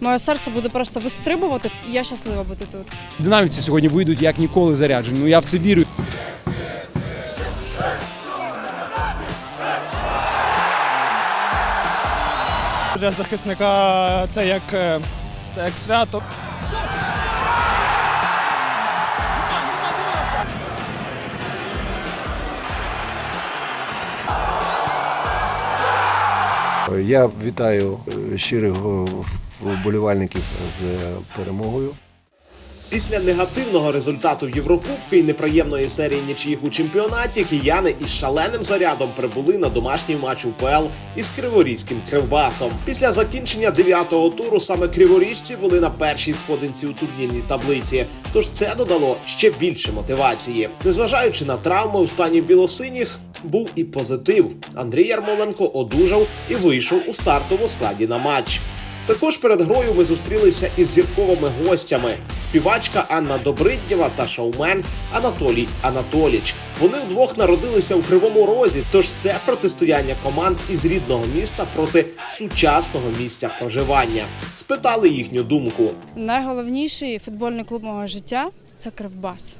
Моє серце буде просто вистрибувати. Я щаслива бути тут. Динамівці сьогодні вийдуть як ніколи заряджені. Ну я в це вірю. Для захисника це як, е, це як свято. Я вітаю е, щирих вболівальників з перемогою. Після негативного результату Єврокубки і неприємної серії нічиїх у чемпіонаті кияни із шаленим зарядом прибули на домашній матч УПЛ із Криворізьким Кривбасом. Після закінчення дев'ятого туру саме криворіжці були на першій сходинці у турнірній таблиці. Тож це додало ще більше мотивації. Незважаючи на травми у стані білосиніх, був і позитив. Андрій Ярмоленко одужав і вийшов у стартовому складі на матч. Також перед грою ми зустрілися із зірковими гостями: співачка Анна Добриднєва та шоумен Анатолій Анатоліч. Вони вдвох народилися у Кривому Розі, тож це протистояння команд із рідного міста проти сучасного місця проживання. Спитали їхню думку. Найголовніший футбольний клуб мого життя це Кривбас.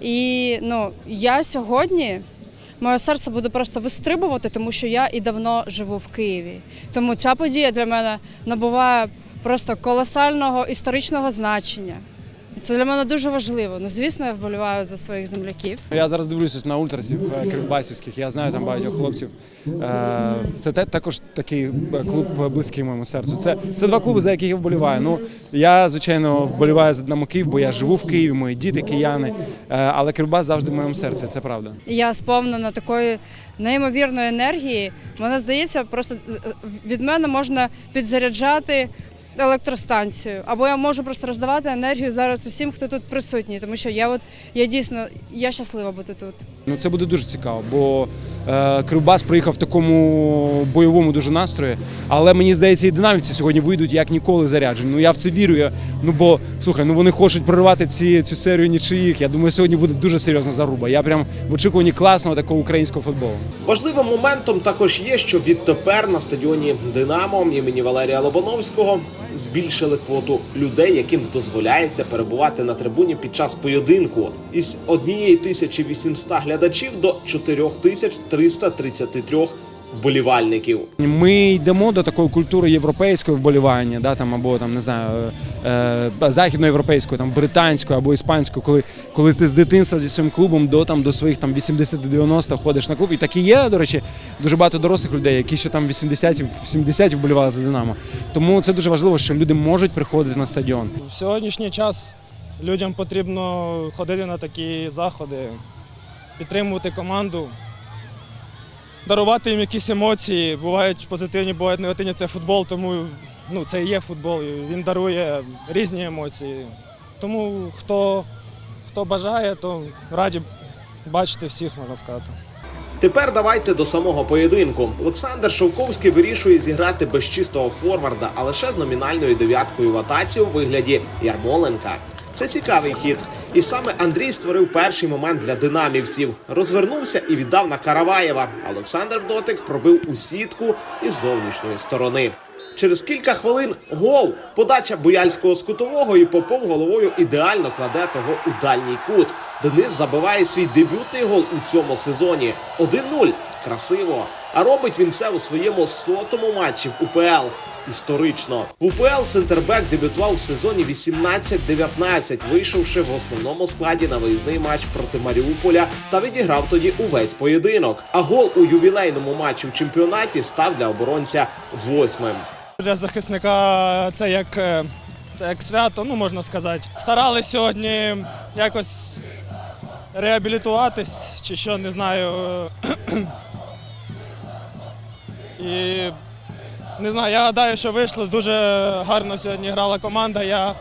І ну, я сьогодні. Моє серце буде просто вистрибувати, тому що я і давно живу в Києві. Тому ця подія для мене набуває просто колосального історичного значення. Це для мене дуже важливо. Ну, звісно, я вболіваю за своїх земляків. Я зараз дивлюся на ультрасів е, кривбасівських. Я знаю там багатьох хлопців. Е, Це також такий е, клуб близький моєму серцю. Це, це два клуби, за яких я вболіваю. Ну я звичайно вболіваю за Динамо Київ, бо я живу в Києві, мої діти кияни. Але Кривбас завжди в моєму серці. Це правда. Я сповнена такої неймовірної енергії. Мене здається, просто від мене можна підзаряджати електростанцію, або я можу просто роздавати енергію зараз усім, хто тут присутній, тому що я от я дійсно я щаслива бути тут. Ну це буде дуже цікаво, бо е, Кривбас приїхав в такому бойовому дуже настрої. Але мені здається, і динамівці сьогодні вийдуть як ніколи заряджені. Ну я в це вірю. Я, ну бо слухай, ну вони хочуть проривати ці цю серію нічиїх. Я думаю, сьогодні буде дуже серйозна заруба. Я прям в очікуванні класного такого українського футболу. Важливим моментом також є, що відтепер на стадіоні Динамо імені Валерія Лобановського збільшили квоту людей, яким дозволяється перебувати на трибуні під час поєдинку. Із 1800 глядачів до 4333 вболівальників. Ми йдемо до такої культури європейського вболівання, да, там, або там, не знаю, е, е, західноєвропейської, там, британської або іспанської, коли, коли ти з дитинства зі своїм клубом до, там, до своїх там, 80-90 ходиш на клуб. І так і є, до речі, дуже багато дорослих людей, які ще там 80 70 вболівали за Динамо. Тому це дуже важливо, що люди можуть приходити на стадіон. В сьогоднішній час людям потрібно ходити на такі заходи, підтримувати команду, дарувати їм якісь емоції. Бувають позитивні, бувають негативні. Це футбол, тому ну, це і є футбол. і Він дарує різні емоції. Тому хто, хто бажає, то раді бачити всіх, можна сказати. Тепер давайте до самого поєдинку. Олександр Шовковський вирішує зіграти без чистого форварда, а лише з номінальною дев'яткою в атаці у вигляді Ярмоленка. Це цікавий хід. І саме Андрій створив перший момент для динамівців. Розвернувся і віддав на Караваєва. Олександр дотик пробив у сітку із зовнішньої сторони. Через кілька хвилин гол. Подача Буяльського з кутового і Попов головою ідеально кладе того у дальній кут. Денис забиває свій дебютний гол у цьому сезоні. 1-0. Красиво. А робить він це у своєму сотому матчі в УПЛ. Історично в УПЛ Центрбек дебютував в сезоні 18-19, вийшовши в основному складі на виїзний матч проти Маріуполя та відіграв тоді увесь поєдинок. А гол у ювілейному матчі в чемпіонаті став для оборонця восьмим. Для захисника це як, е, це як свято, ну можна сказати. Старались сьогодні якось реабілітуватись, чи що, не знаю. І не знаю, я гадаю, що вийшло. Дуже гарно сьогодні грала команда. Я,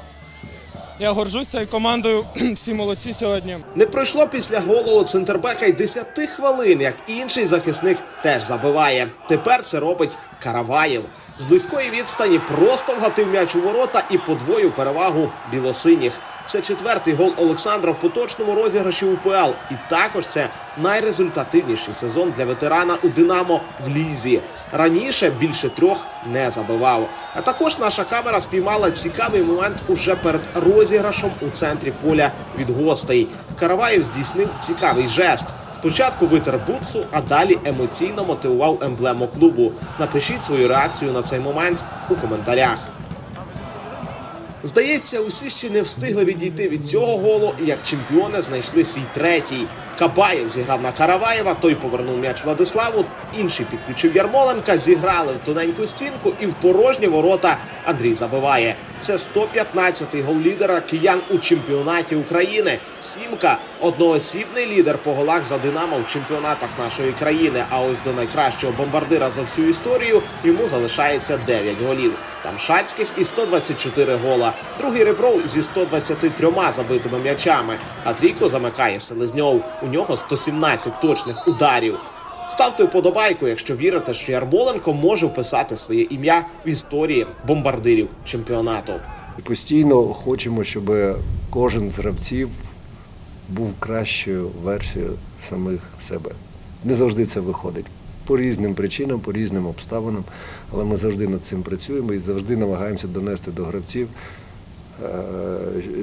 я горжусь цією командою. Всі молодці сьогодні. Не пройшло після голу Центрбека й 10 хвилин, як інший захисник теж забиває. Тепер це робить Караваєв. З близької відстані просто вгатив м'яч у ворота і подвоїв перевагу білосиніх. Це четвертий гол Олександра в поточному розіграші УПЛ. І також це найрезультативніший сезон для ветерана у Динамо в лізі. Раніше більше трьох не забивав. А також наша камера спіймала цікавий момент уже перед розіграшом у центрі поля від гостей. Караваєв здійснив цікавий жест. Спочатку витер бутсу, а далі емоційно мотивував емблему клубу. Напишіть свою реакцію на цей момент у коментарях. Здається, усі ще не встигли відійти від цього голу, як чемпіони знайшли свій третій. Кабаєв зіграв на Караваєва, той повернув м'яч Владиславу, інший підключив Ярмоленка, зіграли в тоненьку стінку і в порожні ворота Андрій забиває. Це 115-й гол лідера киян у чемпіонаті України. Сімка одноосібний лідер по голах за Динамо в чемпіонатах нашої країни. А ось до найкращого бомбардира за всю історію йому залишається 9 голів. Там Шацьких і 124 гола. Другий Ребров зі 123 забитими м'ячами. А трійку замикає Селезньов. У нього 117 точних ударів. Ставте вподобайку, якщо вірите, що Ярмоленко може вписати своє ім'я в історії бомбардирів чемпіонату. Постійно хочемо, щоб кожен з гравців був кращою версією самих себе. Не завжди це виходить. По різним причинам, по різним обставинам, але ми завжди над цим працюємо і завжди намагаємося донести до гравців, е,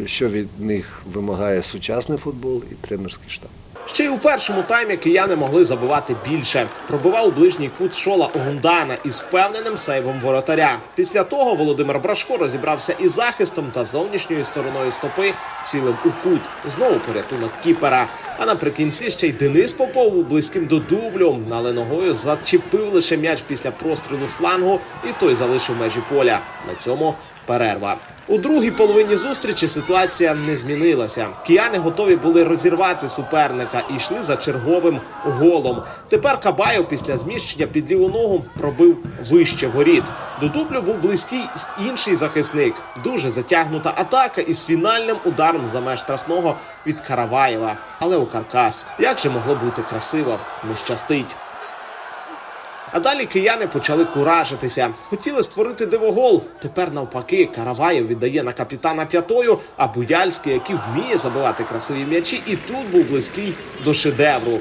що від них вимагає сучасний футбол і тренерський штаб. Ще й у першому таймі кияни могли забивати більше. Пробивав у ближній кут Шола Огундана із впевненим сейвом воротаря. Після того Володимир Брашко розібрався із захистом та зовнішньою стороною стопи цілим у кут. Знову порятунок кіпера. А наприкінці ще й Денис Попов близьким до дублю. Але ногою зачепив лише м'яч після прострілу флангу, і той залишив межі поля. На цьому перерва. У другій половині зустрічі ситуація не змінилася. Кияни готові були розірвати суперника і йшли за черговим голом. Тепер Кабаєв після зміщення під ліву ногу пробив вище воріт. До дублю був близький інший захисник. Дуже затягнута атака із фінальним ударом за меж штрафного від Караваєва. Але у каркас. Як же могло бути красиво? Не щастить. А далі кияни почали куражитися. Хотіли створити дивогол. Тепер навпаки, Караваєв віддає на капітана п'ятою, а Буяльський, який вміє забивати красиві м'ячі, і тут був близький до шедевру.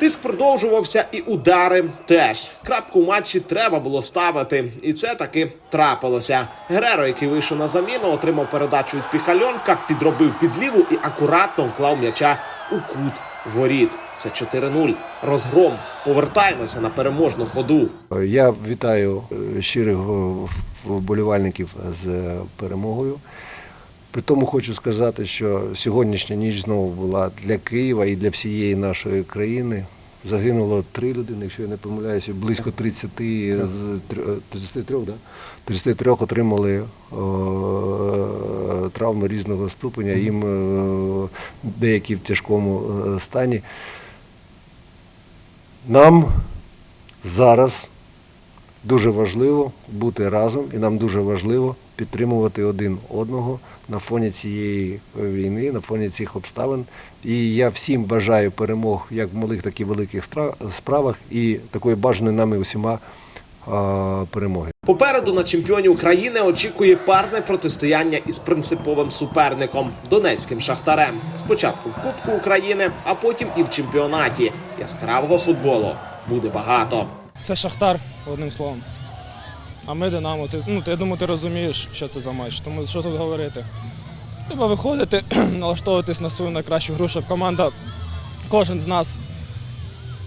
Тиск продовжувався і удари теж. Крапку в матчі треба було ставити, і це таки трапилося. Гереро, який вийшов на заміну, отримав передачу від Піхальонка, підробив під ліву і акуратно вклав м'яча у кут воріт. Це 4-0. Розгром. Повертаємося на переможну ходу. Я вітаю е, щирих вболівальників з перемогою. При тому хочу сказати, що сьогоднішня ніч знову була для Києва і для всієї нашої країни. Загинуло три людини, якщо я не помиляюся, близько 30 33, да? 33 отримали о, травми різного ступеня, їм е, деякі в тяжкому е, стані. Нам зараз дуже важливо бути разом, і нам дуже важливо підтримувати один одного на фоні цієї війни, на фоні цих обставин. І я всім бажаю перемог як в малих, так і великих справах, і такої бажаної нами усіма перемоги. Попереду на чемпіонів України очікує парне протистояння із принциповим суперником Донецьким шахтарем. Спочатку в Кубку України, а потім і в чемпіонаті. Яскравого футболу буде багато. Це Шахтар, одним словом. А ми Динамо. Ти, ну, ти, я думаю, ти розумієш, що це за матч. Тому що тут говорити? Треба виходити, налаштовуватись на свою найкращу гру, щоб команда, кожен з нас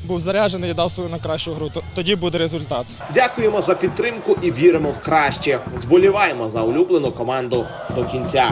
був заряджений і дав свою найкращу гру. Тоді буде результат. Дякуємо за підтримку і віримо в краще. Вболіваємо за улюблену команду до кінця.